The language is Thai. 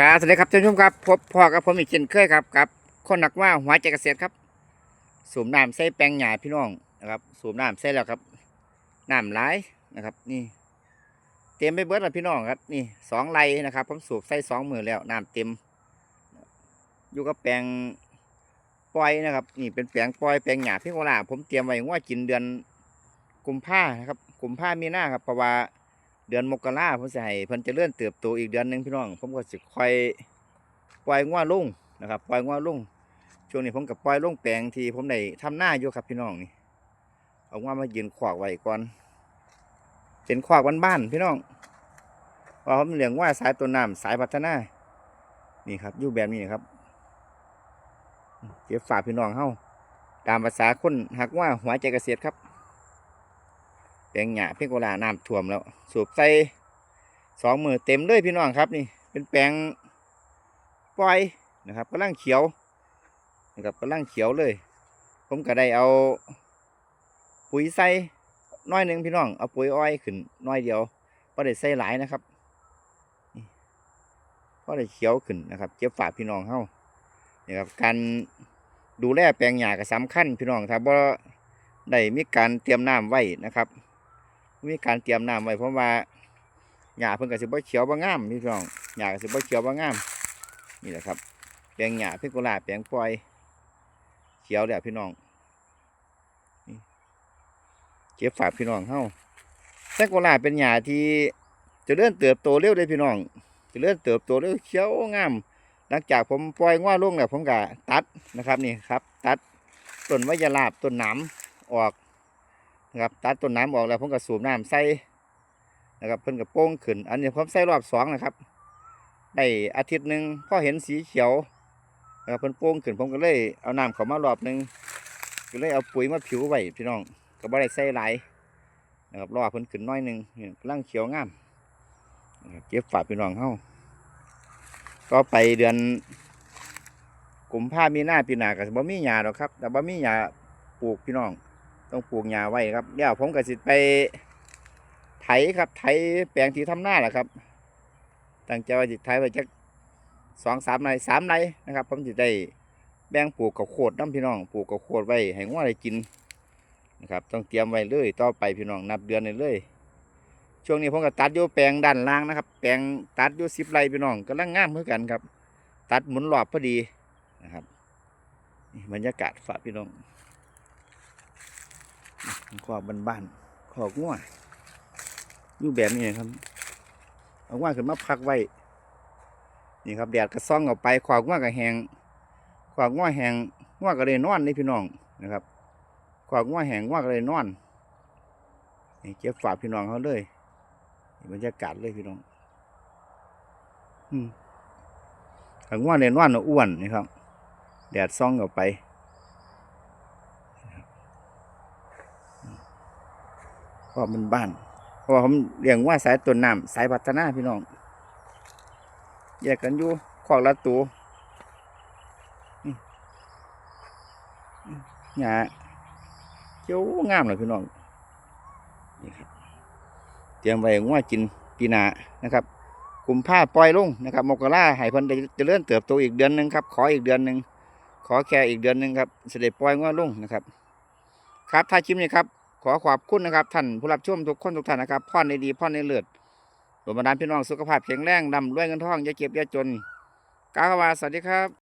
ครับสวัสดีครับท่านผู้ชมครับพบพ่อกับผมอีกเช่นเคยครับกับคนหนักว่าหัวใจเกษตรครับ สูบน้ำใส่แปลงหญ้าพี่น้องนะครับ สูบน้ำใส่แล้วครับน้ำไหลนะครับ นี่ เต็มไปเบิดแล้วพี่น้องครับ นี่สองไร่นะครับ ผมสูบใส่สองมือแล้วน้ำเต็ม อยู่กับแปลงปล่อยนะครับ นี่เป็นแปลงปล่อยแปลงหญ้าพี่โคราผมเตรียมไว้ว่ากินเดือนกุมภานะครับกุมภามีหน้าครับเพราะว่า เดือนมกราผมจะให้เพิ่นจะเลื่อนเติบโตอีกเดือนหนึ่งพี่น้อง ผมก็สิค่อยปล่อยงัวลงนะครับปล่อยงัวลงช่วงนี้ผมกับปล่อยลุ่งแปลงที่ผมได้ทำหน้าอยู่ครับพี่น้องนี่เอางัวมายืนขวากไว้ก่อน เป็นขวากบ้านๆพี่น้องว่าผมเลี้ยงว่าสายตัวน้ำสายพัฒนา นี่ครับอยู่แบบนี้นะครับเก็บฝากพี่น้องเฮาตามภาษาคนหักว่าหัวใจเกษตรครับ แปลงหญ้าเพียงโกลาน้ำท่วมแล้ว สูบใส่สองมือเต็มเลยพี่น้องครับนี่ เป็นแปลงปล่อยนะครับกำลังเขียวนะครับกำลังเขียวเลย ผมก็ได้เอาปุ๋ยใส่น้อยหนึ่งพี่น้อง เอาปุ๋ยอ้อยขึ้นน้อยเดียวพอได้ใส่หลายนะครับนี่พอได้เขียวขึ้นนะครับเก็บฝากพี่น้องเฮานี่ครับการดูแลแปลงหญ้าก็สำคัญพี่น้องถ้าบ่ได้มีการเตรียมน้ำไว้นะครับ มีการเตรียมน้ำไว้เพราะว่าหญ้าเพิ่นก็สิบ่เขียวบ่งามพี่น้องหญ้าก็สิบ่เขียวบ่งาม นี่แหละครับแปลงหญ้าเพิ่นก็ลาแปลงปล่อย เขียวแล้วพี่น้องเก็บฝากพี่น้องเฮาแซงโกลาเป็นหญ้าที่จะเริ่มเติบโตเร็วเลยพี่น้องจะเริ่มเติบโตเร็วเขียวงาม หลังจากผมปล่อยง้อลงแล้วผมก็ตัดนะครับนี่ครับ ตัดต้นไม้ยาลาบต้นหนามออก นะครับตัดต้นน้ำออกแล้วผมก็สูบน้ำใส่นะครับเพิ่นก็โป้งขึ้น อันนี้ผมใส่รอบสองนะครับได้อาทิตย์หนึ่งพอเห็นสีเขียวนะครับเพิ่นโป้งขึ้นผมก็เลยเอาน้ำเขามารอบหนึ่งก็เลยเอาปุ๋ยมาผิวไว้พี่น้องก็บ่ได้ใส่หลายนะครับรอเพิ่นขึ้นน้อยหนึ่งนี่กำลังเขียวงามเก็บฝาพี่น้องเฮาก็ไปเดือนกลุ่มภามีหน้าปีหนาก็บ่มีหญ้าดอกครับ แต่บ่มีหญ้าปลูกพี่น้อง ต้องปลูกหญ้าไว้ครับเดี๋ยวผมก็สิไปไถครับไถแปลงที่ทำหน้าแหละครับตั้งใจว่าสิไถไว้จักสองสามไร่สามไร่นะครับ ผมจะได้แบ่งปลูกกับโคดน้ำพี่น้องปลูกกับโคดไว้ให้งัวได้กินนะครับ ต้องเตรียมไว้เลยต่อไปพี่น้องนับเดือนเลยเลยช่วงนี้ผมก็ตัดอยู่แปลงด้านล่างนะครับ แปลงตัดอยู่สิบไร่พี่น้องกำลังงามเหมือนกันครับ ตัดหมุนรอบพอดีนะครับบรรยากาศฝากพี่น้อง ขอบบ้านๆขอบง่วอยู่แบบนี้ครับ เอาง่วขึ้นมาพักไว้ นี่ครับแดดก็ซ่องออกไปขอบง่วก็แหงขอบง่วแหงง่วก็เลยนอนนี่พี่น้องนะครับขอบง่วแหงง่วก็เลยนอนนี่เก็บฝากพี่น้องเขาเลยบรรยากาศเลยพี่น้อง อืมขอบง่วเลยนอนน่ะอ้วนนี่ครับ แดดซ่องออกไป พราะมันบ้าน เพราะว่าผมเลี้ยงว่าสายต้นน้ำสายพัฒนาพี่น้องแยกกันอยู่ขอกละตัวนี่นี่หญ้าเจ้างามเลยพี่น้องนี่ครับเตรียมไว้ว่ากินปีหนานะครับกุมผ้าปล่อยลงนะครับมกราห้เพิ่นได้เจริญเติบโตอีกเดือนหนึ่งครับขออีกเดือนหนึ่งขอแค่อีกเดือนหนึ่งครับเสด็จปล่อยว่าลงนะครับ ครับท้ายคลิปนี้ครับ ขอขอบคุณนะครับท่านผู้รับชมทุกคนทุกท่านนะครับพ่อนในดีพ่อนในเลือดหลวงบรรดาพี่น้องสุขภาพแข็งแรงดำรวยเงินทองอย่าเก็บอย่าจนกล่าวว่าสวัสดีครับ